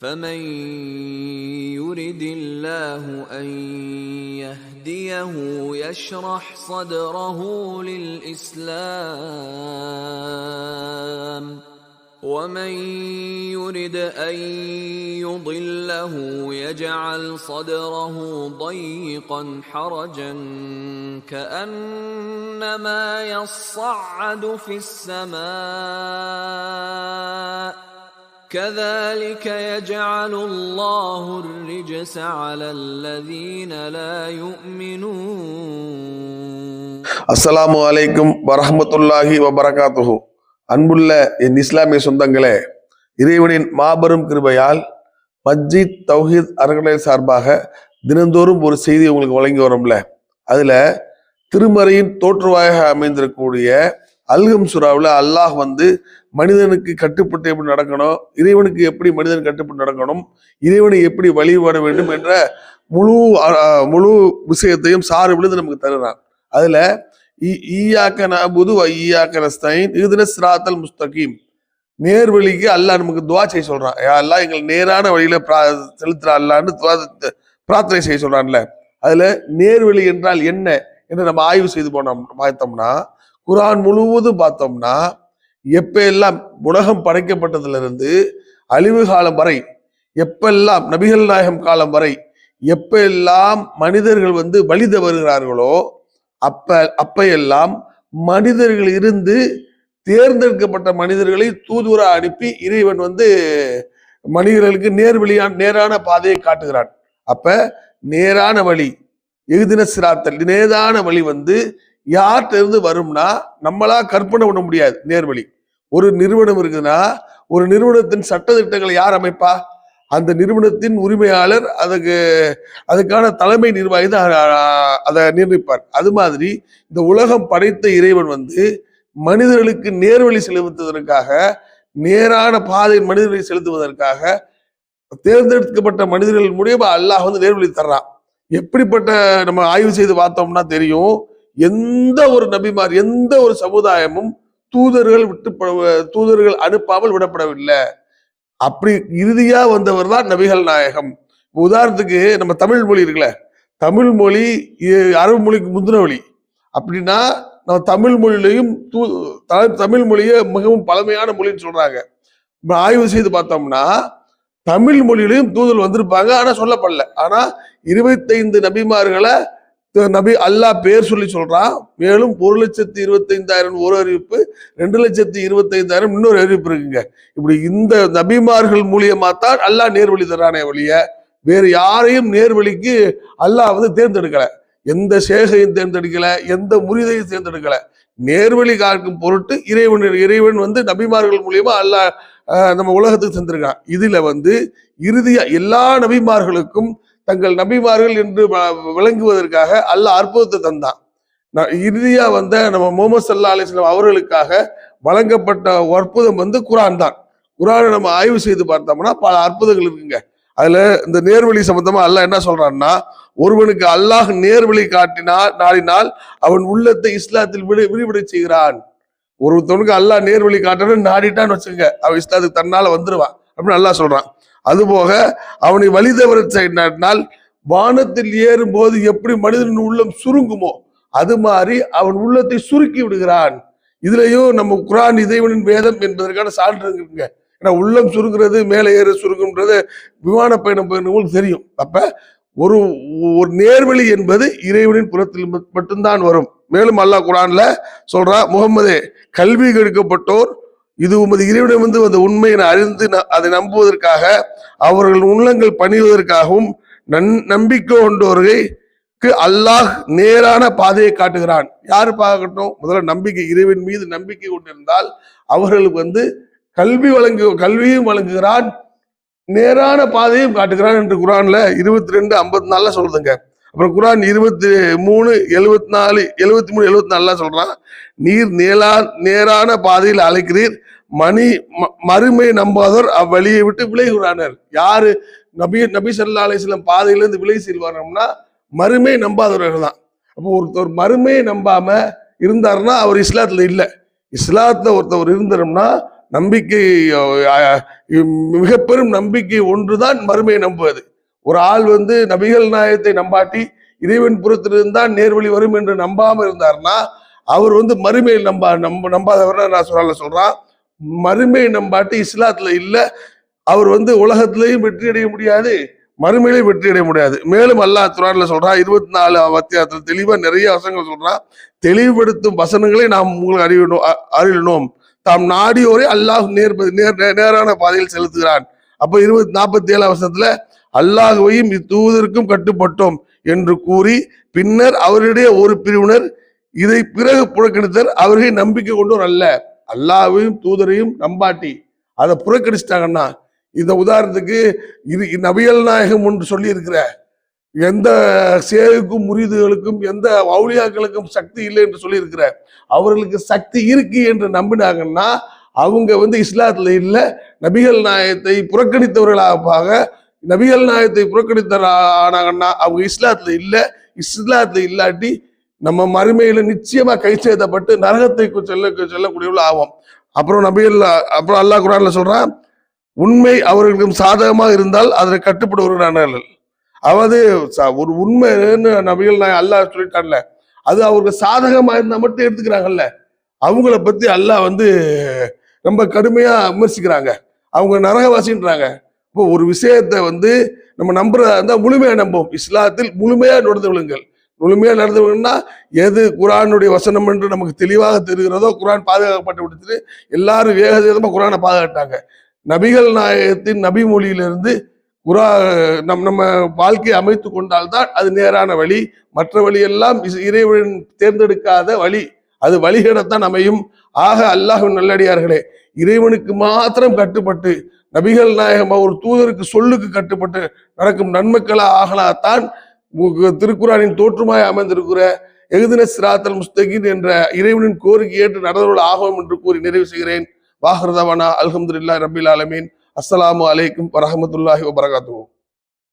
فمن يرد الله ان يهديه يشرح صدره للاسلام ومن يرد ان يضله يجعل صدره ضيقا حرجا كانما يصعد في السماء كذلك يجعل الله الرجس على الذين لا يؤمنون அஸ்ஸலாமு அலைக்கும் வரஹ்மத்துல்லாஹி வபரகாத்துஹு அன்புள்ள என் இஸ்லாமிய சொந்தங்களே இறைவனின் மாபெரும் கிருபையால் மஸ்ஜித் தௌஹீத் அறக்கட்டளை சார்பாக தினந்தோறும் ஒரு செய்தி உங்களுக்கு வழங்கி வரோம்ல அதுல திருமறையின் தோற்றுவாயாக அமைந்திருக்கக்கூடிய அல்கம் சுறாவில் அல்லாஹ் வந்து மனிதனுக்கு கட்டுப்பட்டு எப்படி நடக்கணும் இறைவனுக்கு எப்படி மனிதன் கட்டுப்பட்டு நடக்கணும் இறைவனை எப்படி வழிபட வேண்டும் என்ற முழு முழு விஷயத்தையும் சாறு விழுந்து நமக்கு தருகிறான். அதில் ஈ- ஈயாக்க நபுது ஈயாக்க நஸ்தைன் இதுன சிராத்தல் முஸ்தகீம். நேர்வழிக்கு அல்லாஹ் நமக்கு துவா செய்ய சொல்றான். அல்லாஹ் எங்கள் நேரான வழியில பிரா செலுத்துற அல்லான்னு பிரார்த்தனை செய்ய சொல்றான்ல. அதுல நேர்வழி என்றால் என்ன? என்று நம்ம ஆய்வு செய்து போனோம் பார்த்தோம்னா குரான் முழுவதும் பார்த்தோம்னா எப்பெல்லாம் உலகம் படைக்கப்பட்டதிலிருந்து அழிவு காலம் வரை எப்பெல்லாம் நபிகள் நாயகம் காலம் வரை எப்பெல்லாம் மனிதர்கள் வந்து வழி தவறுகிறார்களோ அப்ப அப்பையெல்லாம் எல்லாம் மனிதர்கள் இருந்து தேர்ந்தெடுக்கப்பட்ட மனிதர்களை தூதுவரா அனுப்பி இறைவன் வந்து மனிதர்களுக்கு நேர்வழியான நேரான பாதையை காட்டுகிறான். அப்ப நேரான வழி எகுதின சிராத்தல் நேரான வழி வந்து யார்கிட்ட இருந்து வரும்னா நம்மளா கற்பனை பண்ண முடியாது நேர்வழி. ஒரு நிறுவனம் இருக்குதுன்னா ஒரு நிறுவனத்தின் சட்ட திட்டங்களை யார் அமைப்பா? அந்த நிறுவனத்தின் உரிமையாளர் அதுக்கு அதுக்கான தலைமை நிர்வாகி தான் அதை நிர்ணயிப்பார் அது மாதிரி இந்த உலகம் படைத்த இறைவன் வந்து மனிதர்களுக்கு நேர்வழி செலுத்துவதற்காக நேரான பாதையில் மனிதர்களை செலுத்துவதற்காக தேர்ந்தெடுக்கப்பட்ட மனிதர்கள் மூலியமா அல்லாஹ் வந்து நேர்வழி தர்றான். எப்படிப்பட்ட நம்ம ஆய்வு செய்து பார்த்தோம்னா தெரியும் எந்த ஒரு நபிமார் எந்த ஒரு சமுதாயமும் தூதர்கள் விட்டு தூதர்கள் அனுப்பாமல் விடப்படவில்லை. அப்படி இறுதியா வந்தவர் தான் நபிகள் நாயகம். உதாரணத்துக்கு நம்ம தமிழ் மொழி இருக்குல்ல தமிழ் மொழி அரபு மொழிக்கு முந்தின மொழி அப்படின்னா நம்ம தமிழ் மொழியிலையும் தூ தமிழ் மொழியை மிகவும் பழமையான மொழின்னு சொல்றாங்க. ஆய்வு செய்து பார்த்தோம்னா தமிழ் மொழியிலையும் தூதல் வந்திருப்பாங்க ஆனா சொல்லப்படல. ஆனா இருபத்தைந்து நபிமார்களை நபி அல்லாஹ் பேர் சொல்லி சொல்றான். மேலும் ஒரு லட்சத்தி இருபத்தைந்தாயிரம் ஒரு அறிவிப்பு ரெண்டு லட்சத்தி இருபத்தைந்தாயிரம் இன்னொரு அறிவிப்பு இருக்குங்க. இப்படி இந்த நபிமார்கள் மூலியமா தான் அல்லாஹ் நேர்வழி தரானே வழிய வேறு யாரையும் நேர்வழிக்கு அல்லாஹ் வந்து தேர்ந்தெடுக்கல. எந்த சேகையும் தேர்ந்தெடுக்கல எந்த முறிதையும் தேர்ந்தெடுக்கல. நேர்வழி காக்கும் பொருட்டு இறைவன் இறைவன் வந்து நபிமார்கள் மூலியமா அல்லாஹ் நம்ம உலகத்துக்கு தந்திருக்கான். இதுல வந்து இறுதியா எல்லா நபிமார்களுக்கும் தங்கள் நபிமார்கள் என்று வ- விளங்குவதற்காக அல்ல அற்புதத்தை தந்தான். இறுதியா வந்த நம்ம முகமது சல்லா அலிஸ்லாம் அவர்களுக்காக வழங்கப்பட்ட அற்புதம் வந்து குரான் தான். குரானை நம்ம ஆய்வு செய்து பார்த்தோம்னா பல அற்புதங்கள் இருக்குங்க. அதுல இந்த நேர்வழி சம்பந்தமா அல்லாஹ் என்ன சொல்றான்னா ஒருவனுக்கு அல்லாஹ் நேர்வழி காட்டினால் நாடினால் அவன் உள்ளத்தை இஸ்லாத்தில் விடு விரிவிடை செய்கிறான். ஒருத்தவனுக்கு அல்லாஹ் நேர்வழி காட்டணும்னு நாடிட்டான்னு வச்சுக்கோங்க. அவன் இஸ்லாத்துக்கு தன்னால வந்துருவான் அப்படின்னு அல்லாஹ் சொல்றான். அதுபோக அவனை வழி தவற செய்யினால் வானத்தில் ஏறும் போது எப்படி மனிதன் உள்ளம் சுருங்குமோ அது மாதிரி அவன் உள்ளத்தை சுருக்கி விடுகிறான். இதுலயும் நம்ம குரான் இறைவனின் வேதம் என்பதற்கான சான்று இருக்குங்க. ஏன்னா உள்ளம் சுருங்குறது மேலே ஏற சுருங்குன்றது விமான பயணம் பயணங்களுக்கு தெரியும். அப்ப ஒரு ஒரு நேர்வழி என்பது இறைவனின் புறத்தில் மட்டும்தான் வரும். மேலும் அல்லாஹ் குரான்ல சொல்றா முகமதே கல்வி கெடுக்கப்பட்டோர் இது உமது இறைவிடம் வந்து அந்த உண்மையை அறிந்து ந- அதை நம்புவதற்காக அவர்கள் உள்ளங்கள் பணிவதற்காகவும் நன் நம்பிக்கை கொண்டவர்களுக்கு அல்லாஹ் நேரான பாதையை காட்டுகிறான். யாரு பார்க்கட்டும் முதல்ல நம்பிக்கை இறைவன் மீது நம்பிக்கை கொண்டிருந்தால் அவர்களுக்கு வந்து கல்வி வழங்கு கல்வியும் வழங்குகிறான் நேரான பாதையும் காட்டுகிறான் என்று குரான்ல இருபத்தி ரெண்டு ஐம்பத்தி நாலுல சொல்லுதுங்க. அப்புறம் குரான் இருபத்தி மூணு எழுபத்தி நாலு எழுபத்தி மூணு எழுபத்தி நாலுலாம் சொல்றான் நீர் நேரா நேரான பாதையில் அழைக்கிறீர். மணி மறுமை நம்பாதோர் அவ்வழியை விட்டு விலகுறானர் யாரு நபி நபி சல்லா அலிஸ்லம் பாதையிலிருந்து விலகி செல்வாரம்னா மறுமை நம்பாதவர்கள் தான். அப்போ ஒருத்தர் மறுமையை நம்பாம இருந்தாருன்னா அவர் இஸ்லாத்துல இல்லை. இஸ்லாத்துல ஒருத்தவர் இருந்தோம்னா நம்பிக்கை மிக பெரும் நம்பிக்கை ஒன்றுதான் மறுமையை நம்புவது. ஒரு ஆள் வந்து நபிகள் நாயகத்தை நம்பாட்டி இறைவன் புறத்திலிருந்தான் நேர்வழி வரும் என்று நம்பாம இருந்தார்னா அவர் வந்து மறுமையில் நம்ப நம்ப நம்பாதவர் நான் சொல்ல சொல்றான் மறுமையை நம்பாட்டி இஸ்லாத்துல இல்ல அவர் வந்து உலகத்திலையும் வெற்றி அடைய முடியாது மறுமையிலையும் வெற்றி அடைய முடியாது. மேலும் அல்லாஹ் துரான்ல சொல்றான் இருபத்தி நாலு அத்தியாயத்துல தெளிவா நிறைய வசனங்கள் சொல்றான். தெளிவுபடுத்தும் வசனங்களை நாம் உங்களுக்கு அறிவினோம் அ- தாம் நாடியோரை அல்லாஹ் நேர் நேர் நே- நேரான பாதையில் செலுத்துகிறான். அப்ப இருபத்தி நாற்பத்தி ஏழாம் வருஷத்துல அல்லாஹுவையும் இத்தூதருக்கும் கட்டுப்பட்டோம் என்று கூறி பின்னர் அவருடைய ஒரு பிரிவினர் இதை பிறகு புறக்கணித்தர் அவர்களை நம்பிக்கை கொண்டோர் அல்ல. அல்லாஹையும் தூதரையும் நம்பாட்டி. அதை புறக்கணிச்சிட்டாங்கன்னா இந்த உதாரணத்துக்கு இது நபியல் நாயகம் ஒன்று சொல்லி இருக்கிற எந்த சேவைக்கும் முறிதுகளுக்கும் எந்த அவுளியாக்களுக்கும் சக்தி இல்லை என்று சொல்லியிருக்கிற அவர்களுக்கு சக்தி இருக்கு என்று நம்பினாங்கன்னா அவங்க வந்து இஸ்லாத்துல இல்லை நபிகள் நாயகத்தை புறக்கணித்தவர்களாக நபிகள் நாயகத்தை புறக்கணித்தவரானாங்கன்னா அவங்க இஸ்லாத்துல இல்ல இஸ்லாத்துல இல்லாட்டி நம்ம மறுமையில நிச்சயமா கை செய்தப்பட்டு நரகத்தை செல்ல செல்லக்கூடியவர்கள் ஆவோம். அப்புறம் நபிகள் அப்புறம் அல்லாஹ் குரான்ல சொல்றான் உண்மை அவர்களுக்கு சாதகமாக இருந்தால் அதனை கட்டுப்படுவர்கள் அதாவது ஒரு உண்மைன்னு நபிகள் நான் அல்லாஹ் சொல்லிட்டான்ல அது அவருக்கு சாதகமா இருந்தா மட்டும் எடுத்துக்கிறாங்கல்ல அவங்கள பத்தி அல்லாஹ் வந்து ரொம்ப கடுமையா விமர்சிக்கிறாங்க. அவங்க நரகவாசின்றாங்க. இப்போ ஒரு விஷயத்தை வந்து நம்ம நம்புறதா இருந்தால் முழுமையாக நம்புவோம். இஸ்லாத்தில் முழுமையாக நடந்து விழுங்கள் முழுமையாக நடந்து விழுங்கன்னா எது குரானுடைய வசனம் என்று நமக்கு தெளிவாக தெரிகிறதோ குரான் பாதுகாக்கப்பட்டு விடுத்துட்டு எல்லாரும் வேக குரானை பாதுகாட்டாங்க நபிகள் நாயகத்தின் நபி மொழியிலிருந்து குரா நம் நம்ம வாழ்க்கையை அமைத்து கொண்டால்தான் அது நேரான வழி. மற்ற வழியெல்லாம் இஸ்- இறைவன் தேர்ந்தெடுக்காத வழி. அது வழிகேடத்தான் அமையும். ஆக அல்லாஹ் நல்லடியார்களே இறைவனுக்கு மாத்திரம் கட்டுப்பட்டு நபிகள் நாயகம் ஒரு தூதருக்கு சொல்லுக்கு கட்டுப்பட்டு நடக்கும் நன்மக்களா ஆகலாத்தான் திருக்குறானின் தோற்றுமாய் அமைந்திருக்கிற எகுதின சிராத்தல் முஸ்தகின் என்ற இறைவனின் கோரிக்கை ஏற்று நடந்தவர்கள் ஆகும் என்று கூறி நிறைவு செய்கிறேன். வாஹர்தவனா அல்ஹம்துலில்லாஹி ரபில் ஆலமீன். அஸ்ஸலாமு அலைக்கும் வரஹ்மத்துல்லாஹி வபரகாத்துஹு.